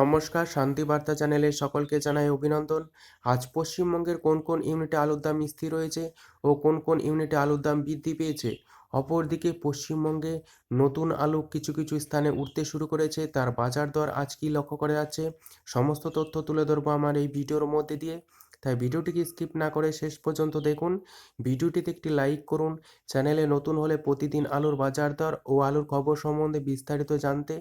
নমস্কার, শান্তি বার্তা চ্যানেলে সকলকে জানাই অভিনন্দন। আজ পশ্চিমবঙ্গের কোন কোন ইউনিটে আলুর দাম স্থির রয়েছে ও কোন কোন ইউনিটে আলুর দাম বৃদ্ধি পেয়েছে? অপরদিকে পশ্চিমবঙ্গে নতুন আলু কিছু কিছু স্থানে উঠতে শুরু করেছে। তার বাজার দর আজ কি লক্ষ্য করা যাচ্ছে? সমস্ত তথ্য তুলে ধরবো আমার এই ভিডিওর মধ্যে দিয়ে। তাই ভিডিওটিকে স্কিপ না করে শেষ পর্যন্ত দেখুন। ভিডিওটিতে একটি লাইক করুন। চ্যানেলে নতুন হলে প্রতিদিন আলুর বাজার দর ও আলুর খবর সম্বন্ধে বিস্তারিত জানতে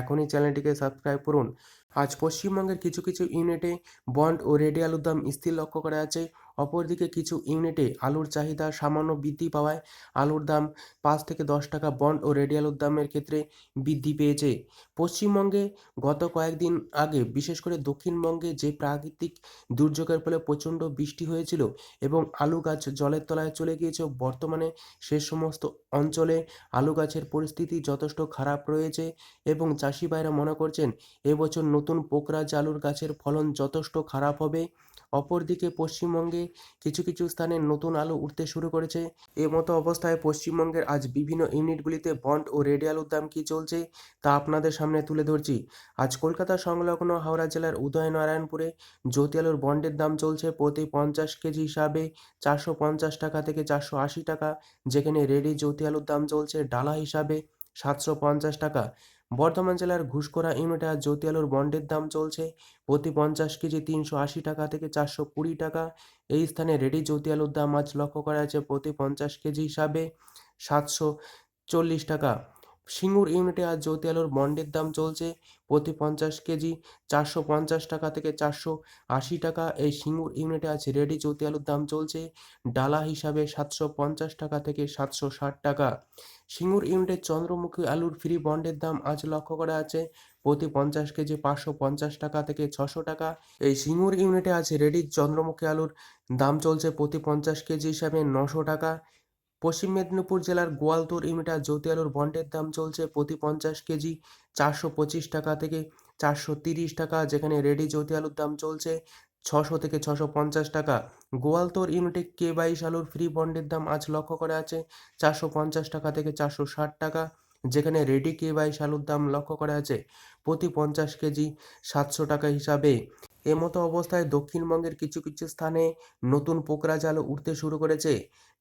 এখনই চ্যানেলটিকে সাবস্ক্রাইব করুন। আজ পশ্চিমবঙ্গের কিছু কিছু ইউনিটে বন্ড ও রেডি আলুর দাম স্থির লক্ষ্য করা যাচ্ছে। অপরদিকে কিছু ইউনিটে আলুর চাহিদা সামান্য বৃদ্ধি পাওয়ায় আলুর দাম পাঁচ থেকে দশ টাকা বন্ড ও রেডি আলুর দামের ক্ষেত্রে বৃদ্ধি পেয়েছে। পশ্চিমবঙ্গে গত কয়েকদিন আগে, বিশেষ করে দক্ষিণবঙ্গে যে প্রাকৃতিক দুর্যোগের ফলে প্রচণ্ড বৃষ্টি হয়েছিল এবং আলু গাছ জলের তলায় চলে গিয়েছে, বর্তমানে সে সমস্ত অঞ্চলে আলু গাছের পরিস্থিতি যথেষ্ট খারাপ রয়েছে এবং চাষি ভাইরা মনে করছেন, এবছর নতুন পোকরাজ আলুর গাছের ফলন যথেষ্ট খারাপ হবে। অপরদিকে পশ্চিমবঙ্গে কিছু কিছু স্থানে নতুন আলু উঠতে শুরু করেছে। এ মতো অবস্থায় পশ্চিমবঙ্গের আজ বিভিন্ন ইউনিটগুলিতে বন্ড ও রেডি আলুর দাম কী চলছে, তা আপনাদের সামনে তুলে ধরছি। আজ কলকাতা সংলগ্ন হাওড়া জেলার উদয়নারায়ণপুরে জ্যোতি আলুর বন্ডের দাম চলছে প্রতি পঞ্চাশ কেজি হিসাবে চারশো পঞ্চাশ টাকা থেকে চারশো আশি টাকা, যেখানে রেডি জ্যোতি আলুর দাম চলছে ডালা হিসাবে সাতশো পঞ্চাশ টাকা। বর্ধমান জেলার ঘুষখোরা ইউনিটে আজ জ্যোতি বন্ডের দাম চলছে। প্রতি পঞ্চাশ কেজি তিনশো আশি টাকা থেকে চারশো কুড়ি টাকা। এই স্থানে রেডি জ্যোতি দাম আজ লক্ষ্য করা যাচ্ছে প্রতি পঞ্চাশ কেজি হিসাবে সাতশো চল্লিশ টাকা। সিঙ্গুর ইউনিটে আজ জ্যোতি আলুর বন্ডের দাম চলছে প্রতি পঞ্চাশ কেজি চারশো পঞ্চাশ টাকা থেকে চারশো আশি টাকা। এই সিঙ্গুর ইউনিটে আজ রেডি জ্যোতি আলুর দাম চলছে ডালা হিসাবে সাতশো পঞ্চাশ টাকা থেকে সাতশো ষাট টাকা। সিঙ্গুর ইউনিটে চন্দ্রমুখী আলুর ফ্রি বন্ডের দাম আজ লক্ষ্য করা আছে প্রতি পঞ্চাশ কেজি পাঁচশো পঞ্চাশ টাকা থেকে ছশো টাকা। এই সিঙ্গুর ইউনিটে আছে রেডি চন্দ্রমুখী আলুর দাম চলছে প্রতি পঞ্চাশ কেজি হিসাবে নশো টাকা। পশ্চিম মেদিনীপুর জেলার গোয়ালতোর আজ জ্যোতি আলুর বন্ডের দাম চলছে প্রতি পঞ্চাশ কেজি চারশো পঁচিশ টাকা থেকে চারশো তিরিশ টাকা, যেখানে রেডি জ্যোতি আলুর দাম চলছে ছশো থেকে ছশো পঞ্চাশ টাকা। গোয়ালতোর ইউনিটে কে বাইশ আলুর ফ্রি বন্ডের দাম আজ লক্ষ্য করা আছে চারশো পঞ্চাশ টাকা থেকে চারশো ষাট টাকা, যেখানে রেডি কে বাইশ আলুর দাম লক্ষ্য করা আছে প্রতি পঞ্চাশ কেজি সাতশো টাকা হিসাবে। এমতো অবস্থায় দক্ষিণবঙ্গের কিছু কিছু স্থানে নতুন পোকরা আলু উঠতে শুরু করেছে।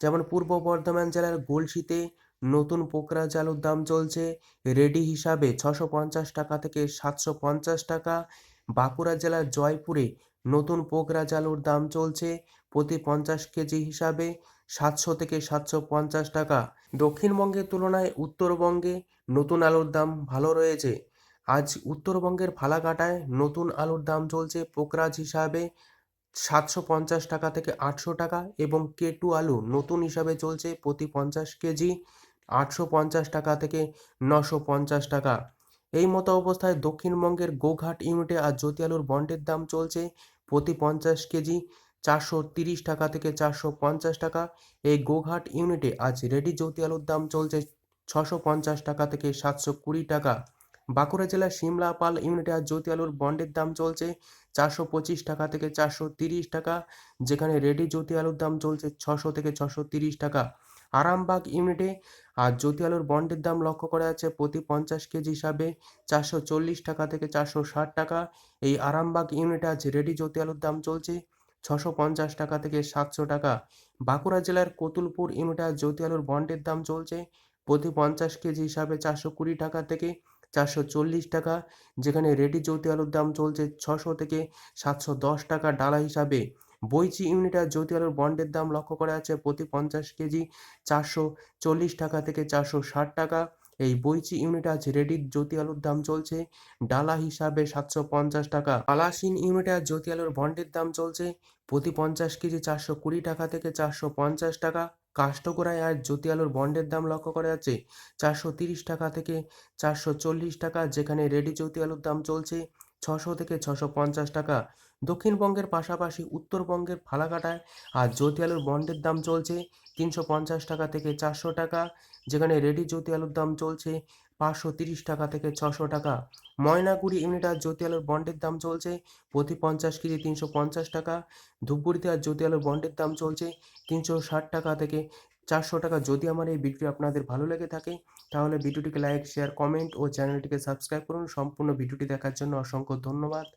যেমন পূর্ব বর্ধমান জেলার গলসিতে নতুন পোকরা জালুর দাম চলছে রেডি হিসাবে ছশো পঞ্চাশ টাকা থেকে সাতশো পঞ্চাশ টাকা। বাঁকুড়া জেলার জয়পুরে নতুন পোকরা জালুর দাম চলছে প্রতি পঞ্চাশ কেজি হিসাবে সাতশো থেকে সাতশো পঞ্চাশ টাকা। দক্ষিণবঙ্গের তুলনায় উত্তরবঙ্গে নতুন আলুর দাম ভালো রয়েছে। আজ উত্তরবঙ্গের ফালাকাটায় নতুন আলুর দাম চলছে পোকরাজ হিসাবে সাতশো পঞ্চাশ টাকা থেকে আটশো টাকা এবং কেটু আলু নতুন হিসাবে চলছে প্রতি পঞ্চাশ কেজি আটশো পঞ্চাশ টাকা থেকে নশো পঞ্চাশ টাকা। এই মতো অবস্থায় দক্ষিণবঙ্গের গোঘাট ইউনিটে আজ জ্যোতি আলুর বন্ডের দাম চলছে প্রতি পঞ্চাশ কেজি চারশো তিরিশ টাকা থেকে চারশো পঞ্চাশ টাকা। এই গোঘাট ইউনিটে আজ রেডি জ্যোতি আলুর দাম চলছে ছশো পঞ্চাশ টাকা থেকে সাতশো কুড়ি টাকা। বাঁকুড়া জেলার সিমলা, পাল, ইউনিটে আজ জ্যোতি আলুর বন্ডের দাম চলছে চারশো পঁচিশ টাকা থেকে চারশো তিরিশ টাকা, যেখানে রেডি জ্যোতি আলুর দাম চলছে ছশো থেকে ছশো তিরিশ টাকা। আরামবাগ ইউনিটে আর জ্যোতি আলুর বন্ডের দাম লক্ষ্য করা যাচ্ছে প্রতি পঞ্চাশ কেজি হিসাবে চারশো চল্লিশ টাকা থেকে চারশো ষাট টাকা। এই আরামবাগ ইউনিটে আজ রেডি জ্যোতি আলুর দাম চলছে ছশো পঞ্চাশ টাকা থেকে সাতশো টাকা। বাঁকুড়া জেলার কতুলপুর ইউনিটে আজ জ্যোতি আলুর বন্ডের দাম চলছে প্রতি পঞ্চাশ কেজি হিসাবে চারশো কুড়ি টাকা থেকে চারশো চল্লিশ টাকা, যেখানে রেডি জ্যোতি আলুর দাম চলছে ছশো থেকে সাতশো দশ টাকা ডালা হিসাবে। বইচি ইউনিটে জ্যোতি আলুর বন্ডের দাম লক্ষ্য করা আছে প্রতি পঞ্চাশ কেজি চারশো চল্লিশ টাকা থেকে চারশো ষাট টাকা। এই বইচি ইউনিট আজ রেডি জ্যোতি আলুর দাম চলছে ডালা হিসাবে সাতশো পঞ্চাশ টাকা। পালাসিন ইউনিটে আজ জ্যোতি আলুর বন্ডের দাম চলছে প্রতি পঞ্চাশ কেজি চারশো কুড়ি টাকা থেকে চারশো পঞ্চাশ টাকা। কাষ্টকোড়ায় আজ জ্যোতি আলুর বন্ডের দাম লক্ষ্য করা যাচ্ছে। চারশো তিরিশ টাকা থেকে চারশো চল্লিশ টাকা, যেখানে রেডি জ্যোতি আলুর দাম চলছে ছশো থেকে ছশো পঞ্চাশ টাকা। দক্ষিণবঙ্গের পাশাপাশি উত্তরবঙ্গের ফালাকাটায় আর জ্যোতি আলুর বন্ডের দাম চলছে তিনশো পঞ্চাশ টাকা থেকে চারশো টাকা, যেখানে রেডি জ্যোতি আলুর দাম চলছে পাঁচশো তিরিশ টাকা থেকে ছশো টাকা। ময়নাগুড়ি ইউনিট আর জ্যোতি আলোর বন্ডের দাম চলছে প্রতি পঞ্চাশ কেজি তিনশো পঞ্চাশ টাকা। ধূপগুড়িতে আর জ্যোতি আলোর বন্ডের দাম চলছে তিনশো ষাট টাকা থেকে চারশো টাকা। যদি আমার এই ভিডিও আপনাদের ভালো লেগে থাকে, তাহলে ভিডিওটিকে লাইক, শেয়ার, কমেন্ট ও চ্যানেলটিকে সাবস্ক্রাইব করুন। সম্পূর্ণ ভিডিওটি দেখার জন্য অসংখ্য ধন্যবাদ।